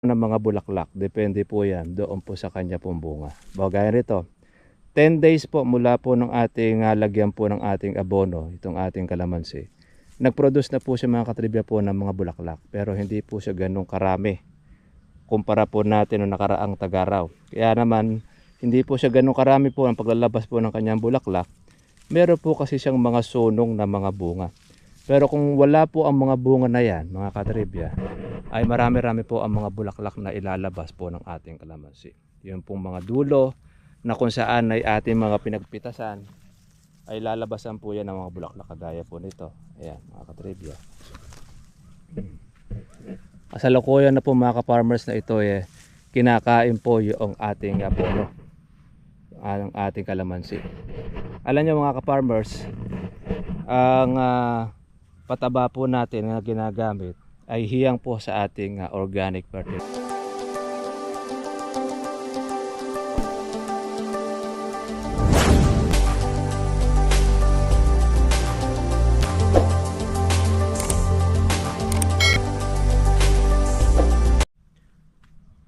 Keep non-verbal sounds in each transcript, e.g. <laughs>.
ng mga bulaklak. Depende po yan doon po sa kanya pong bunga. Bagay rito. 10 days po mula po ng ating ah, lagyan po ng ating abono, itong ating kalamansi. Nag-produce na po siya mga katribya po ng mga bulaklak. Pero hindi po siya ganun karami. Kumpara po natin noong nakaraang tagaraw. Kaya naman, hindi po siya ganun karami po ang paglalabas po ng kanyang bulaklak. Meron po kasi siyang mga sunong na mga bunga. Pero kung wala po ang mga bunga na yan, mga katribya, ay marami-rami po ang mga bulaklak na ilalabas po ng ating kalamansi. Yun pong mga dulo na kung saan ay ating mga pinagpitasan ay lalabasan po yan ng mga bulaklak kagaya po nito. Ayan mga katribya. Kasalukuyan na po mga ka-farmers na ito eh, kinakain po yung ating abono ang ating kalamansi. Alam nyo mga ka-farmers, ang ah, pataba po natin na ginagamit ay hiyang po sa ating ah, organic fertilizer.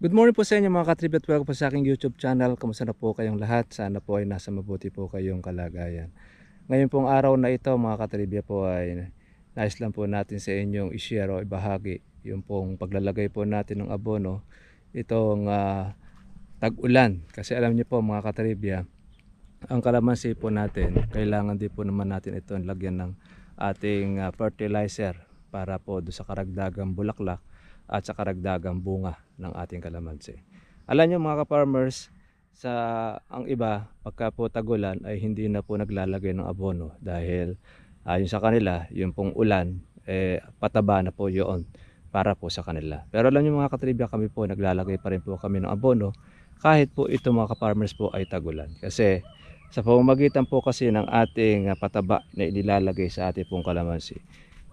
Good morning po sa inyo mga katribut. Welcome po sa aking YouTube channel. Kamusta na po kayong lahat? Sana po ay nasa mabuti po kayong kalagayan. Ngayon pong araw na ito mga katribya po ay nais lang po natin sa inyong i-share o ibahagi yung pong paglalagay po natin ng abono itong ah, tag-ulan. Kasi alam niyo po mga katribya, ang kalamansi po natin, kailangan din po naman natin ito lagyan ng ating ah, fertilizer para po do sa karagdagang bulaklak at sa karagdagang bunga ng ating kalamansi. Alam niyo mga ka-farmers, sa ang iba pagka po tagulan ay hindi na po naglalagay ng abono dahil ayon sa kanila yung pong ulan eh, pataba na po yun para po sa kanila. Pero alam niyo mga katribya kami po naglalagay pa rin po kami ng abono kahit po ito mga ka-farmers po ay tagulan. Kasi sa pamamagitan po kasi ng ating ah, pataba na inilalagay sa ating pong kalamansi,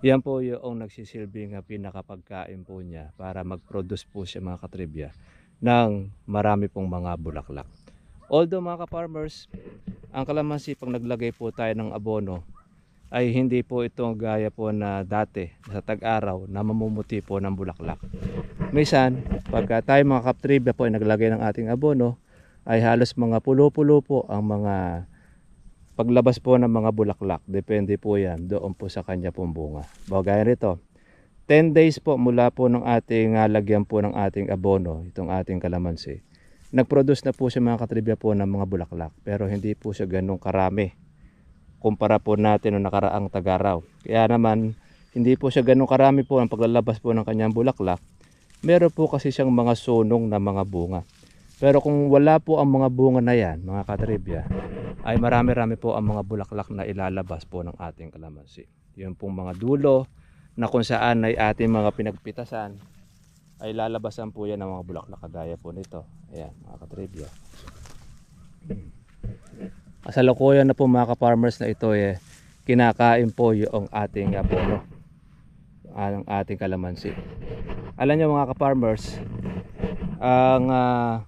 yan po yung nagsisilbing ah, pinakapagkain po niya para mag-produce po siya mga katribya ng marami pong mga bulaklak. Although mga ka-farmers, ang kalamansi pag naglagay po tayo ng abono ay hindi po ito gaya po na dati sa tag-araw na mamumuti po ng bulaklak. Minsan, pagka tayo mga katribya po ay naglagay ng ating abono, ay halos mga pulo-pulo po ang mga paglabas po ng mga bulaklak. Depende po yan doon po sa kanya pong bunga. Bagay rito. 10 days po mula po ng ating ah, lagyan po ng ating abono, itong ating kalamansi. Nag-produce na po siya mga katribya po ng mga bulaklak. Pero hindi po siya ganun karami. Kumpara po natin noong nakaraang tagaraw. Kaya naman, hindi po siya ganun karami po ang paglalabas po ng kanyang bulaklak. Meron po kasi siyang mga sunong na mga bunga. Pero kung wala po ang mga bunga na yan, mga katribya, ay marami-rami po ang mga bulaklak na ilalabas po ng ating kalamansi. Yun pong mga dulo na kung saan ay ating mga pinagpitasan ay lalabasan po yan ng mga bulaklak kagaya po nito. Ayan, mga katribya. Kasalukuyan na po mga ka-farmers na ito eh, kinakain po yung ating abono, ang ating kalamansi. Alam niyo mga ka-farmers, ang ah,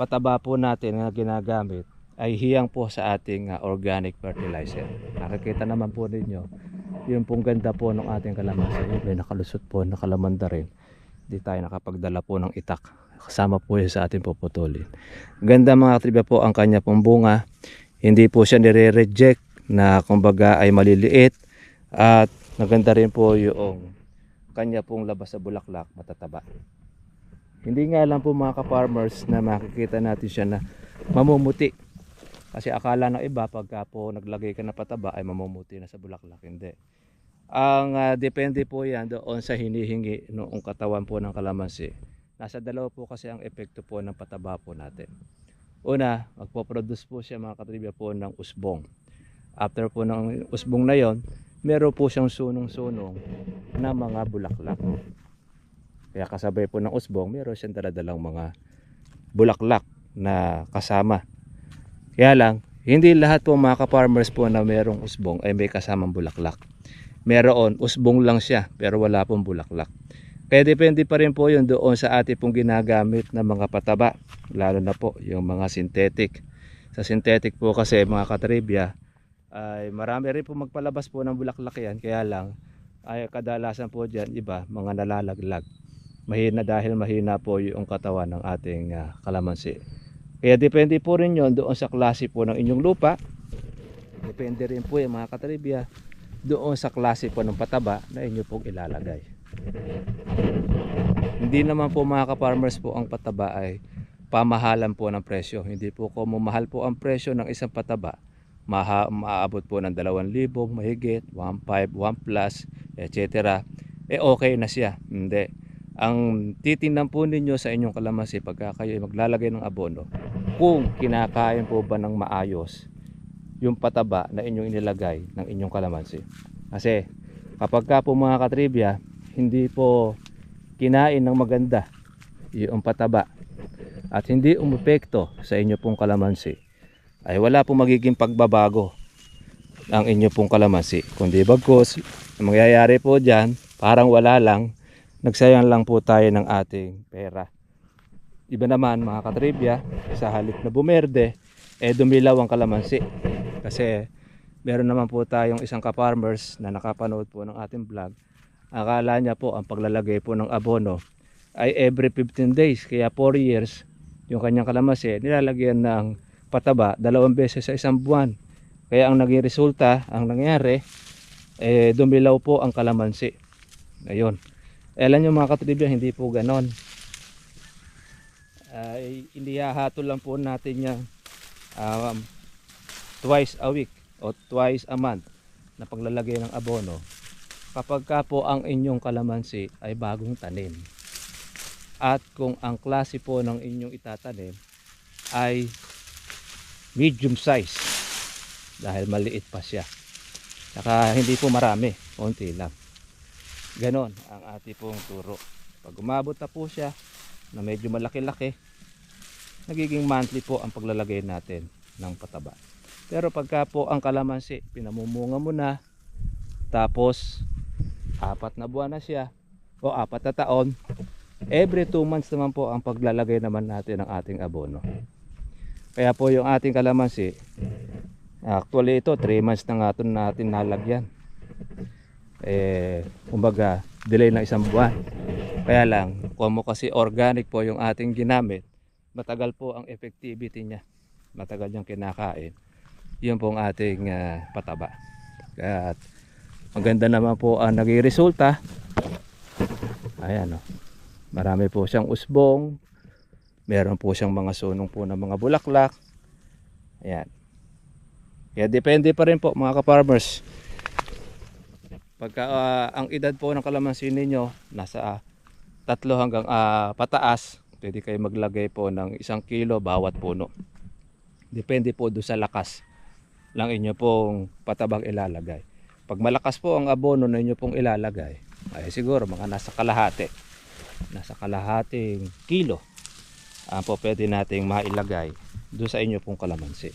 pataba po natin na ginagamit ay hiyang po sa ating ah, organic fertilizer. Nakikita naman po ninyo, yung pong ganda po ng ating kalamansi. Yun, may nakalusot po, nakalamanda rin. Hindi tayo nakapagdala po ng itak. Kasama po yun sa ating puputulin. Ganda mga katribya po ang kanya pong bunga. Hindi po siya nire-reject na kumbaga ay maliliit. At maganda rin po yung kanya pong labas sa bulaklak matataba. Hindi nga lang po mga ka-farmers na makikita natin siya na mamumuti. Kasi akala ng iba pagka po naglagay ka na pataba ay mamumuti na sa bulaklak. Hindi. Ang ah, depende po yan doon sa hinihingi noong katawan po ng kalamansi. Nasa dalawa po kasi ang epekto po ng pataba po natin. Una, magpo-produce po siya mga katribya po ng usbong. After po ng usbong na yon, meron po siyang sunong-sunong na mga bulaklak. Kaya kasabay po ng usbong, meron siyang daladalang mga bulaklak na kasama. Kaya lang, hindi lahat po mga ka-farmers po na merong usbong ay may kasamang bulaklak. Meron, usbong lang siya pero wala pong bulaklak. Kaya depende pa rin po yun doon sa ating pong ginagamit na mga pataba. Lalo na po yung mga synthetic. Sa synthetic po kasi mga katribya ay marami rin po magpalabas po ng bulaklak yan. Kaya lang ay kadalasan po dyan iba mga nalalaglag. mahina dahil mahina po yung katawan ng ating ah, kalamansi. Kaya depende po rin yon doon sa klase po ng inyong lupa. Depende rin po yung mga katribya doon sa klase po ng pataba na inyo pong ilalagay. Hindi naman po mga ka-farmers po ang pataba ay pamahalan po ng presyo. Hindi po kung mahal po ang presyo ng isang pataba, maha, maaabot po ng 2,000 mahigit, 1.5, 1 plus, etc. Eh okay na siya. Hindi. Ang titingnan po ninyo sa inyong kalamansi pagka kayo ay maglalagay ng abono, kung kinakain po ba ng maayos yung pataba na inyong inilagay ng inyong kalamansi. Kasi kapag ka po mga katribya, hindi po kinain ng maganda yung pataba at hindi umepekto sa inyo pong kalamansi, ay wala pong magiging pagbabago ng inyo pong kalamansi. Kundi bagkos, ang mangyayari po dyan, parang wala lang, nagsayang lang po tayo ng ating pera. Iba naman mga katribya, sa halip na bumerde, eh dumilaw ang kalamansi. Kasi meron naman po tayong isang ka-farmers na nakapanood po ng ating vlog. Akala niya po ang paglalagay po ng abono ay every 15 days. Kaya 4 years yung kanyang kalamansi nilalagyan ng pataba dalawang beses sa isang buwan. Kaya ang naging resulta, ang nangyari, eh, dumilaw po ang kalamansi. Ayun. Eh, alam nyo mga katribya, hindi po ganon. Ay inihahatol lang po natin yung um, twice a week o twice a month na paglalagay ng abono kapag ka po ang inyong kalamansi ay bagong tanim. At kung ang klase po ng inyong itatanim ay medium size dahil maliit pa siya. Saka hindi po marami konti lang. Ganon ang ating pong turo. Pag umabot na po siya na medyo malaki-laki nagiging monthly po ang paglalagay natin ng pataba. Pero pagka po ang kalamansi pinamumunga mo na tapos apat na buwan na siya. O apat na taon. Every 2 months naman po ang paglalagay naman natin ng ating abono. Kaya po yung ating kalamansi actually ito 3 months na nga natin nalagyan. Eh kumbaga delay ng isang buwan. Kaya lang kung mo kasi organic po yung ating ginamit matagal po ang effectivity niya. Matagal yung kinakain. Yun po ang ating ah, pataba. Kaya maganda naman po ang naging resulta ayan o marami po siyang usbong. Meron po siyang mga sunong po ng mga bulaklak. Ayan. Kaya depende pa rin po mga ka-farmers. Pagka ah, ang edad po ng kalamansi ninyo nasa ah, tatlo hanggang ah, pataas pwede kayo maglagay po ng isang kilo bawat puno. Depende po doon sa lakas lang inyo pong patabang ilalagay pag malakas po ang abono na inyo pong ilalagay ay siguro mga nasa kalahati nasa kalahating kilo ang po pwede nating mailagay doon sa inyo pong kalamansi.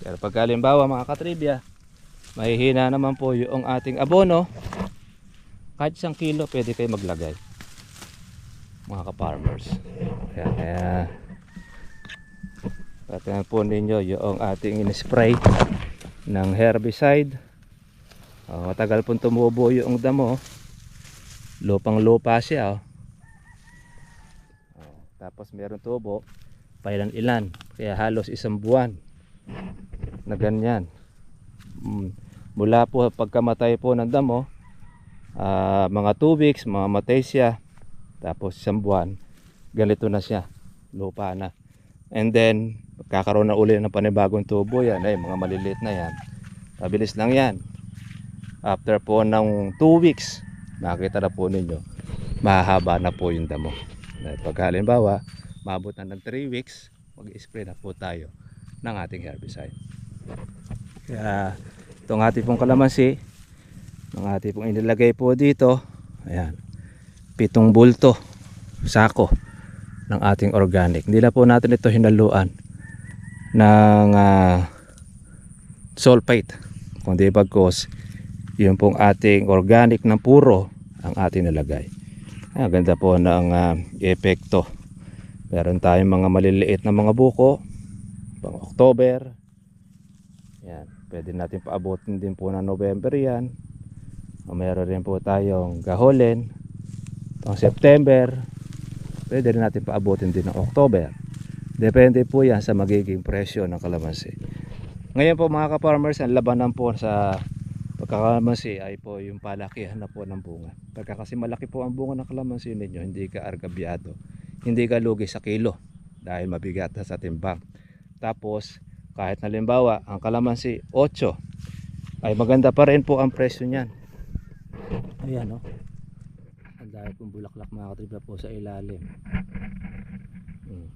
Pero pag halimbawa mga katribya mahihina naman po yung ating abono kahit isang kilo pwede kayo maglagay mga ka-farmers. Kaya, kaya Patayan po ninyo yung ating in-spray ng herbicide. Oh, matagal pong tumubo yung damo. Lupang lupa siya. Oh. Oh, tapos meron tubo. Pailan ilan. Kaya halos isang buwan na ganyan. Mm, Mula po pagkamatay po ng damo, ah, mga 2 weeks, mamatay siya. Tapos isang buwan, ganito na siya. Lupa na. And then, kakaroon na uli ng panibagong tubo yan. Ay, mga maliliit na yan. Mabilis lang yan. After po ng 2 weeks, makita na po ninyo, mahaba na po yung damo. Pag halimbawa, maabot na ng 3 weeks, mag-spray na po tayo ng ating herbicide. Kaya, itong ating pong kalamansi, ng ating pong inilagay po dito, ayan, pitong bulto, sako ng ating organic. Hindi po natin ito hinaluan ng ah, sulfate. Kundi bagkos, yun pong ating organic ng puro ang ating nalagay. Ang ganda po ng ah, epekto. Meron tayong mga maliliit na mga buko. Pang October. Yan. Pwede natin paabotin din po ng November yan. O meron rin po tayong gaholin. Itong September. Pwede rin natin paabutin din ng October. Depende po yan sa magiging presyo ng kalamansi. Ngayon po mga ka-farmers, ang labanan po sa pagkakalamansi ay po yung palakihan na po ng bunga. Pagka kasi malaki po ang bunga ng kalamansi ninyo, hindi ka argabyado. Hindi ka lugi sa kilo dahil mabigat na sa timbang. Tapos, kahit nalimbawa, ang kalamansi 8, ay maganda pa rin po ang presyo niyan. Ayan o. Ang dahil pong bulaklak mga katribya po sa ilalim. Hmm.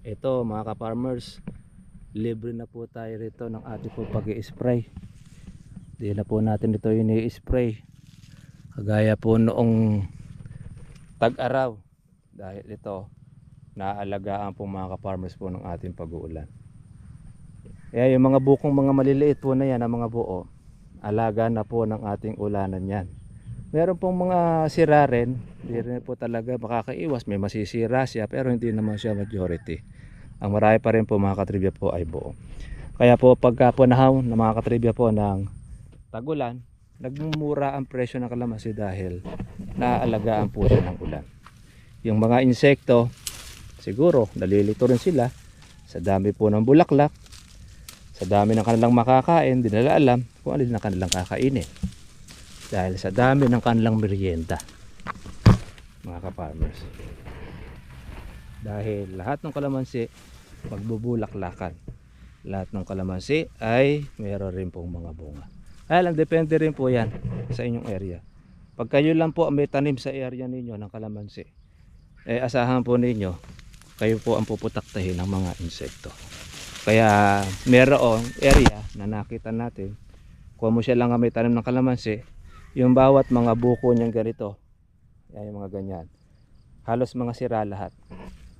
Ito mga ka-farmers, libre na po tayo rito ng ating po pag spray Di na po natin ito ini-spray. Kagaya po noong tag-araw. Dahil ito, naaalagaan po mga ka-farmers po ng ating pag-uulan. Kaya yung mga bukong mga maliliit po na yan, ang mga buo, alaga na po ng ating ulanan yan. Meron pong mga sira rin, hindi rin po talaga makakaiwas, may masisira siya pero hindi naman siya majority. Ang marami pa rin po mga katribya po ay buo. Kaya po pagka po nahaw na mga katribya po ng tagulan, nagmumura ang presyo ng kalamansi dahil naaalagaan po siya ng ulan. Yung mga insekto, siguro nalilito rin sila sa dami po ng bulaklak, sa dami ng kanilang makakain, di nila alam kung din ang kanilang kakainin. Dahil sa dami ng kanilang merienda, mga ka-farmers. Dahil lahat ng kalamansi, magbubulaklakan. Lahat ng kalamansi ay mayroon rin pong mga bunga. Kaya lang, depende rin po yan sa inyong area. Pag kayo lang po ang may tanim sa area ninyo ng kalamansi, eh asahan po ninyo, kayo po ang puputaktahin ng mga insekto. Kaya meron area na nakita natin, kung mo siya lang ang may tanim ng kalamansi, yung bawat mga buko niyang ganito, yan yung mga ganyan, halos mga sira lahat.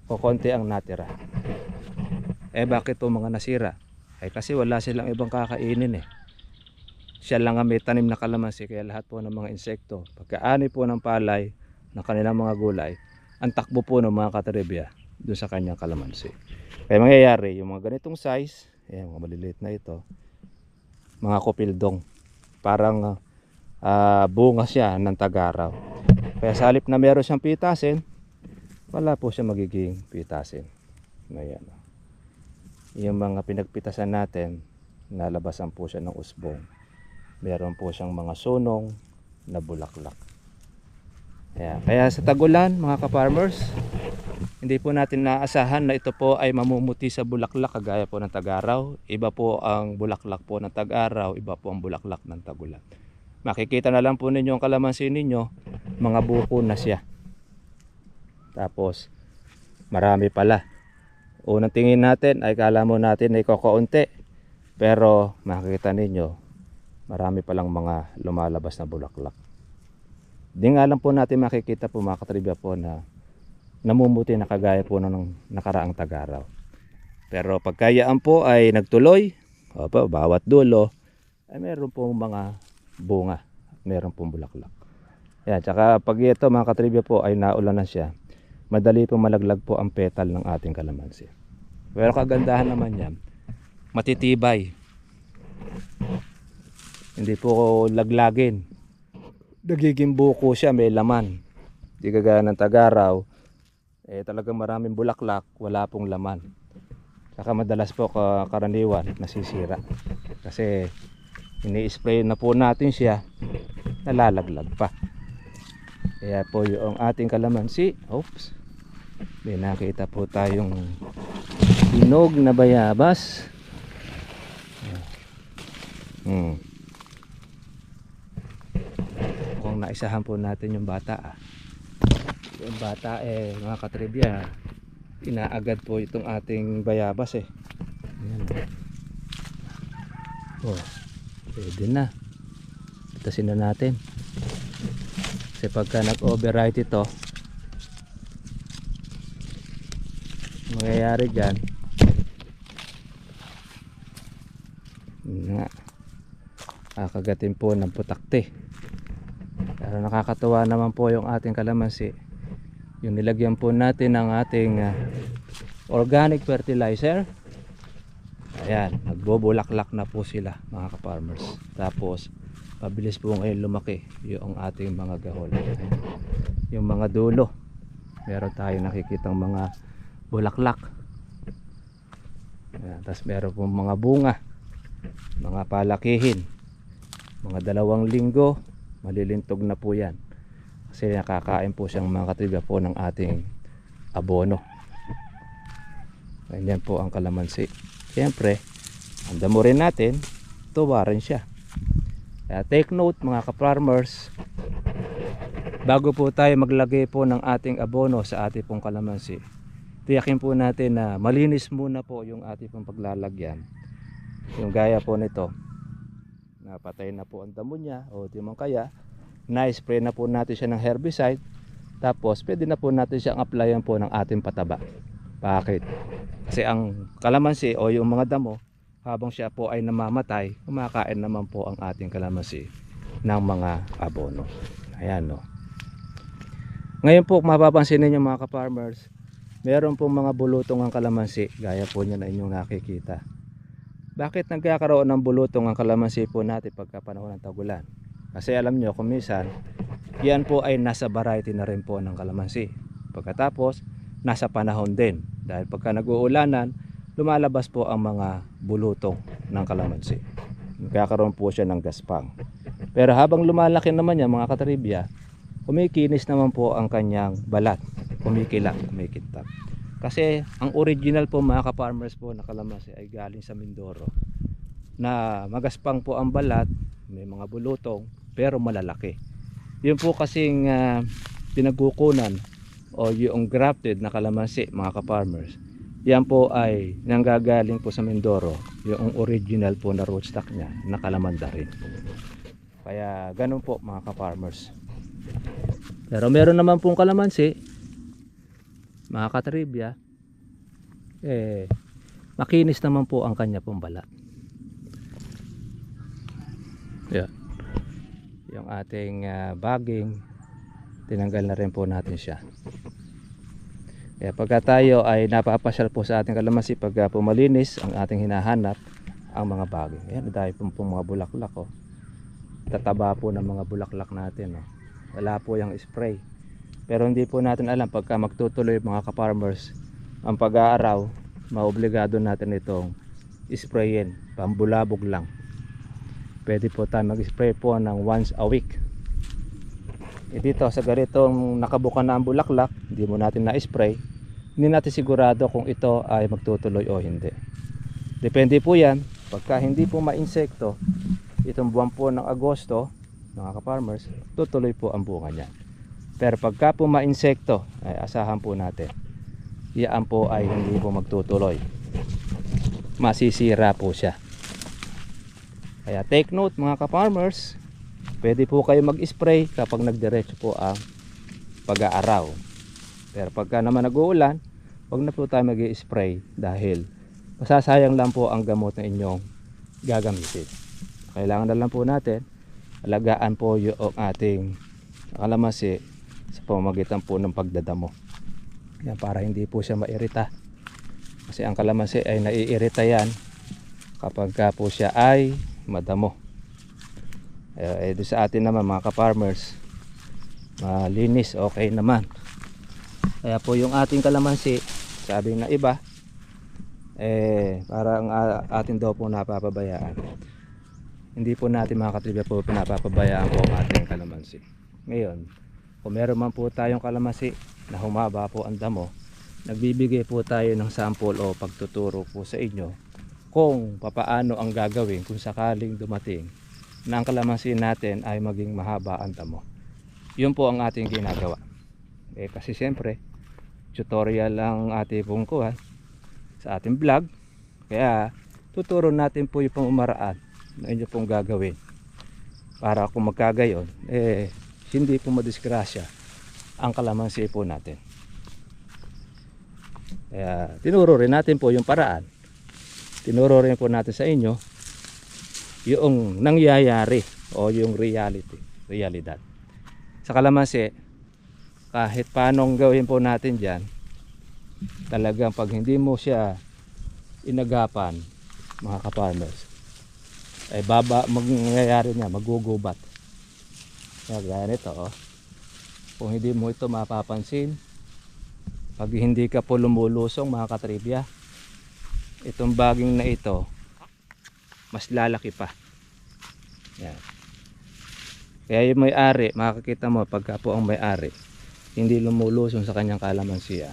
O konti ang natira. Eh bakit po mga nasira? Eh kasi wala silang ibang kakainin eh. Siya lang ang may tanim na kalamansi kaya lahat po ng mga insekto, pagkaani po ng palay ng kanilang mga gulay, ang takbo po ng mga katribya doon sa kanyang kalamansi. Kaya mangyayari, yung mga ganitong size, ayan, mga maliliit na ito, mga kopildong. Parang ah, bunga siya ng tagaraw. Kaya sa halip na meron siyang pitasin, wala po siya magiging pitasin. Ayan. Yung mga pinagpitasan natin, nalabasan po siya ng usbong. Meron po siyang mga sunong na bulaklak. Kaya, kaya sa tagulan, mga ka-farmers, hindi po natin naasahan na ito po ay mamumuti sa bulaklak kagaya po ng tag-araw. Iba po ang bulaklak po ng tag-araw, iba po ang bulaklak ng tagulan. Makikita na lang po ninyo ang kalamansi ninyo, mga buko na siya. Tapos, marami pala. Unang tingin natin ay kala mo natin ay kakaunti. Pero makikita ninyo, marami palang mga lumalabas na bulaklak. Di nga lang po natin makikita po mga katribya po na namumuti na kagaya po ng nakaraang tagaraw. Pero pagkayaan po ay nagtuloy, opo, bawat dulo, ay meron pong mga bunga, meron pong bulaklak. Yan, tsaka pag ito mga katribya po ay naulan na siya, madali po malaglag po ang petal ng ating kalamansi. Pero kagandahan naman yan, matitibay. Hindi po laglagin. Nagiging buko siya, may laman. Di kagaya ng tagaraw, eh talagang maraming bulaklak, wala pong laman. Saka madalas po ka- karaniwan nasisira. Kasi ini-spray na po natin siya, nalalaglag pa. Kaya po yung ating kalamansi, oops, may nakita po tayong hinog na bayabas. Hmm. Kung naisahan po natin yung bata ah. Yung bata eh mga katribya, inaagad po itong ating bayabas eh. Ayan. Oh, pwede na. Pitasin na natin. Kasi pagka nag-override ito, mangyayari dyan, nga, kakagatin po ng putakte. Pero nakakatuwa naman po yung ating kalamansi. Yung nilagyan po natin ng ating ah, organic fertilizer. Ayan, nagbubulaklak na po sila mga ka-farmers. Tapos, pabilis po ngayon lumaki yung ating mga gahol Ayan. yung mga dulo meron tayo nakikitang mga bulaklak Ayan. tapos meron pong mga bunga mga palakihin mga dalawang linggo malilintog na po yan kasi nakakain po siyang mga katribya po ng ating abono ganyan po ang kalamansi siyempre ang damo rin natin tuwa rin siya. Kaya take note mga ka-farmers bago po tayo maglagay po ng ating abono sa ating pong kalamansi tiyakin po natin na malinis muna po yung ating pong paglalagyan. Yung gaya po nito napatay na po ang damo niya o di man kaya na-spray na po natin siya ng herbicide tapos pwede na po natin siyang applyan po ng ating pataba bakit? kasi ang kalamansi o yung mga damo habang siya po ay namamatay kumakain naman po ang ating kalamansi ng mga abono. Ayan no? Ngayon po mapapansin ninyo mga ka-farmers meron pong mga bulutong ang kalamansi gaya po niya na inyong nakikita. Bakit nagkakaroon ng bulutong ang kalamansi po natin pagka panahon ng tagulan? Kasi alam nyo kung minsan yan po ay nasa variety na rin po ng kalamansi. Pagkatapos nasa panahon din. Dahil pagka nag-uulanan lumalabas po ang mga bulutong ng kalamansi. Nagkakaroon po siya ng gaspang. Pero habang lumalaki naman yan mga katribya kumikinis naman po ang kanyang balat. Kumikilap, kumikintab kasi ang original po mga ka-farmers po na kalamansi ay galing sa Mindoro na magaspang po ang balat may mga bulutong pero malalaki. Yun po kasing uh, pinagkukunan o yung grafted na kalamansi mga ka-farmers yan po ay nanggagaling po sa Mindoro yung original po na rootstock niya na kalamanda rin kaya ganun po mga ka-farmers. Pero meron naman pong kalamansi mga katribya eh makinis naman po ang kanya pong balat. Yan. Yung ating uh, bagging tinanggal na rin po natin siya kaya pagka tayo ay napapasyal po sa ating kalamansi pagka pumalinis ang ating hinahanap ang mga bagay. Ayan, dahil po, po mga bulaklak oh. Tataba po ng mga bulaklak natin oh. Wala po yung spray. Pero hindi po natin alam pagka magtutuloy mga ka-farmers ang pag-aaraw, maobligado natin itong sprayin, pambulabog lang. Pwede po tayo mag-spray po ng once a week. E dito sa ganitong nakabuka na ang bulaklak, hindi mo natin na-spray, hindi natin sigurado kung ito ay magtutuloy o hindi. Depende po yan, pagka hindi po ma-insekto, itong buwan po ng Agosto, mga ka-farmers, tutuloy po ang bunga niyan. Pero pagka po ma-insekto, ay asahan po natin, yan po ay hindi po magtutuloy. Masisira po siya. Kaya take note mga ka-farmers, pwede po kayo mag-spray kapag nagdiretso po ang pag-aaraw. Pero pagka naman nag-uulan huwag na po tayo mag-spray dahil masasayang lang po ang gamot na inyong gagamitin. Kailangan na lang po natin alagaan po yung ating kalamansi sa pamamagitan po ng pagdadamo. Yan, para hindi po siya mairita. Kasi ang kalamansi ay naiirita yan kapag ka po siya ay madamo eh, eh sa atin naman mga ka-farmers malinis okay naman. Kaya po yung ating kalamansi sabi na iba eh parang atin daw po napapabayaan. Hindi po natin mga katribya po pinapapabayaan po ang ating kalamansi. Ngayon kung meron man po tayong kalamansi na humaba po ang damo nagbibigay po tayo ng sample o pagtuturo po sa inyo kung papaano ang gagawin kung sakaling dumating na ang kalamansi natin ay maging mahaba ang damo. Yun po ang ating ginagawa. Eh kasi siyempre, tutorial lang ating pong kuha sa ating vlog. Kaya tuturo natin po yung pamamaraan na inyo pong gagawin. Para kung magkagayon, eh hindi po madisgrasya ang kalamansi po natin. Kaya tinuro rin natin po yung paraan. Tinuro rin po natin sa inyo yung nangyayari o yung reality, realidad. Sa kalamansi, kahit paanong gawin po natin dyan, talagang pag hindi mo siya inagapan, mga kaparmers, ay baba mangyayari niya magugubat kaya gaya nito oh. kung hindi mo ito mapapansin pag hindi ka po lumulusong mga katribya itong baging na ito mas lalaki pa. Yan. Kaya yung may-ari makikita mo pagka po ang may-ari hindi lumulusong sa kanyang kalamansiya.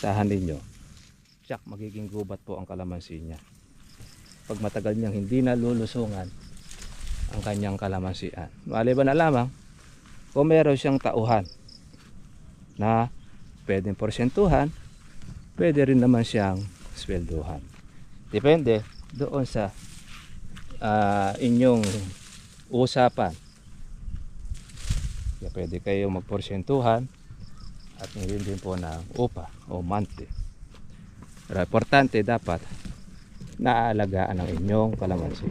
Sahan ninyo. Tsak magiging gubat po ang kalamansi niya. Pag matagal niyang hindi nalulusungan ang kanyang kalamansian. Maliban na lamang kung meron siyang tauhan na pwedeng porsyentuhan, pwede rin naman siyang swelduhan. Depende doon sa ah, inyong usapan. Kaya pwede kayong magporsyentuhan at hindi din po ng upa o monthly. Pero importante dapat naaalagaan ang inyong kalamansi.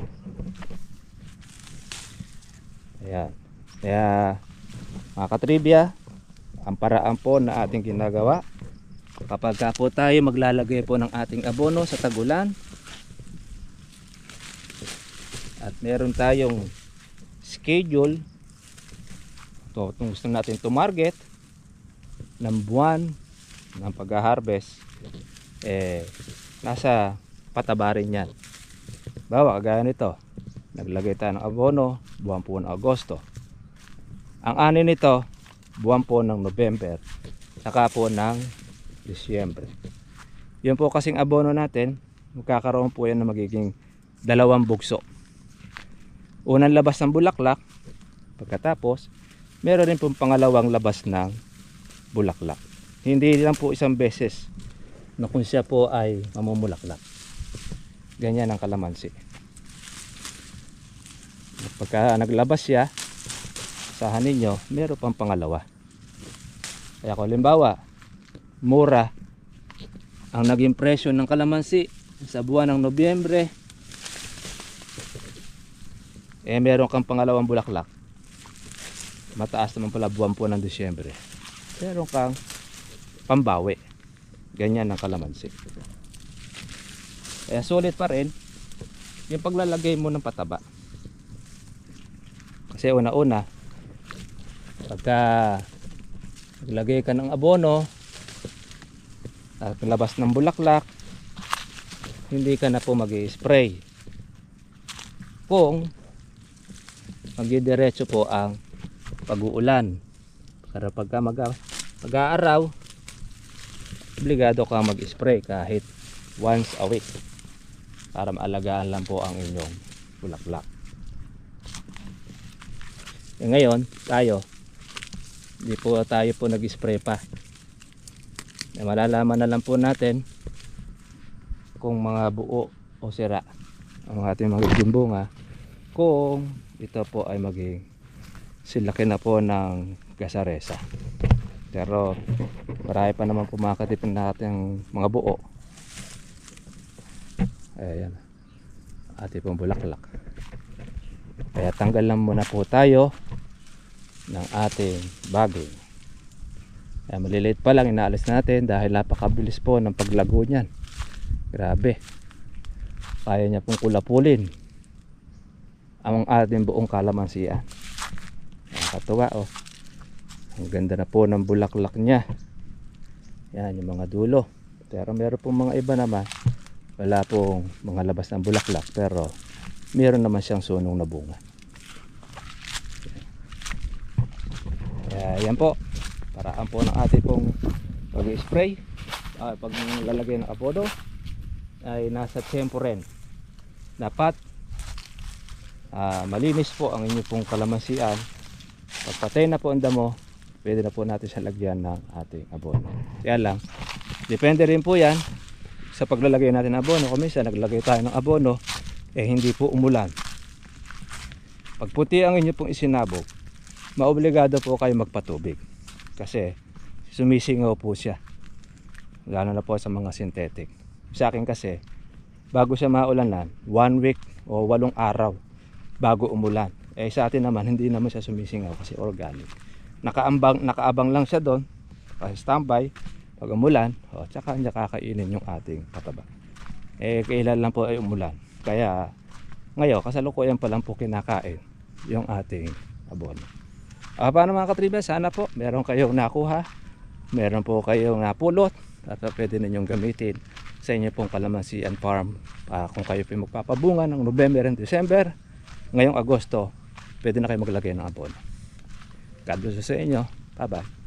Ayan. Kaya mga katribya, ang paraan po na ating ginagawa kapag ka po tayo maglalagay po ng ating abono sa tagulan at meron tayong schedule. To, kung gusto natin to market. Ng buwan ng pag-harvest. Eh nasa pataba rin yan. Bawa kagaya nito. Naglagay tayo ng abono buwan po ng Agosto. Ang ani nito buwan po ng November saka po ng Disyembre. Yun po kasing abono natin. Magkakaroon po yan ng magiging dalawang bugso unang labas ng bulaklak pagkatapos meron rin pong pangalawang labas ng bulaklak. Hindi lang po isang beses na kung siya po ay mamumulaklak. Ganyan ang kalamansi. Pagka naglabas siya sahan ninyo meron pang pangalawa. Kaya kung limbawa mura ang naging presyo ng kalamansi sa buwan ng Nobyembre eh meron kang pangalawang bulaklak. Mataas naman pala buwan po ng Disyembre. Meron kang pambawi. Ganyan ang kalamansi. Kaya sulit pa rin yung paglalagay mo ng pataba. Kasi una-una pagka naglagay ka ng abono at labas ng bulaklak hindi ka na po mag spray kung magdidiretso po ang pag-uulan. Para pagka mag mag-aaraw obligado ka mag-spray kahit once a week para maalagaan lang po ang inyong bulaklak. E ngayon tayo hindi po tayo po nag-spray pa. E malalaman na lang po natin kung mga buo o sira ang ating magiging bunga kung ito po ay maging silaki na po ng gasaresa. Pero marami pa naman pumakatipin natin mga buo. Ayan. Ate pong bulaklak. Kaya tanggal lang muna po tayo ng ating baging. Kaya maliliit pa lang inaalis natin dahil napakabilis po ng paglago niyan. Grabe. Kaya niya pong kulapulin ang ating buong kalamansian. Nakakatuwa oh. Ang ganda na po ng bulaklak niya. Yan yung mga dulo. Pero meron pong mga iba naman. Wala pong mga labas ng bulaklak pero meron naman siyang sunong na bunga. Yan po. Paraan po ng ating pong pag-spray uh, pag lalagay ng abono ay nasa tempo dapat ah, malinis po ang inyo pong kalamansian. Pagpatay na po ang damo pwede na po natin siya lagyan ng ating abono. Kaya lang depende rin po yan sa paglalagay natin ng abono. Kung minsan naglagay tayo ng abono eh hindi po umulan. Pag puti ang inyo pong isinabog maobligado po kayo magpatubig. Kasi sumisingaw po siya. Lalo na po sa mga synthetic. Sa akin kasi bago siya maulanan one week o walong araw bago umulan. Eh sa atin naman <laughs> hindi naman siya sumisingaw kasi organic. Nakaambang nakaabang lang siya doon kasi standby pag umulan o tsaka niya kakainin yung ating pataba. Eh kailan lang po ay umulan. Kaya Ngayon, kasalukuyan pa lang po kinakain yung ating abono. Ah, paano mga katribya, sana po meron kayong nakuha, meron po kayong napulot at pwede ninyong gamitin. Sa inyo pong kalamansi and farm. Ah, kung kayo po magpapabunga ng November and December, ngayong Agosto, pwede na kayo maglagay ng abono. God bless sa inyo. Bye-bye.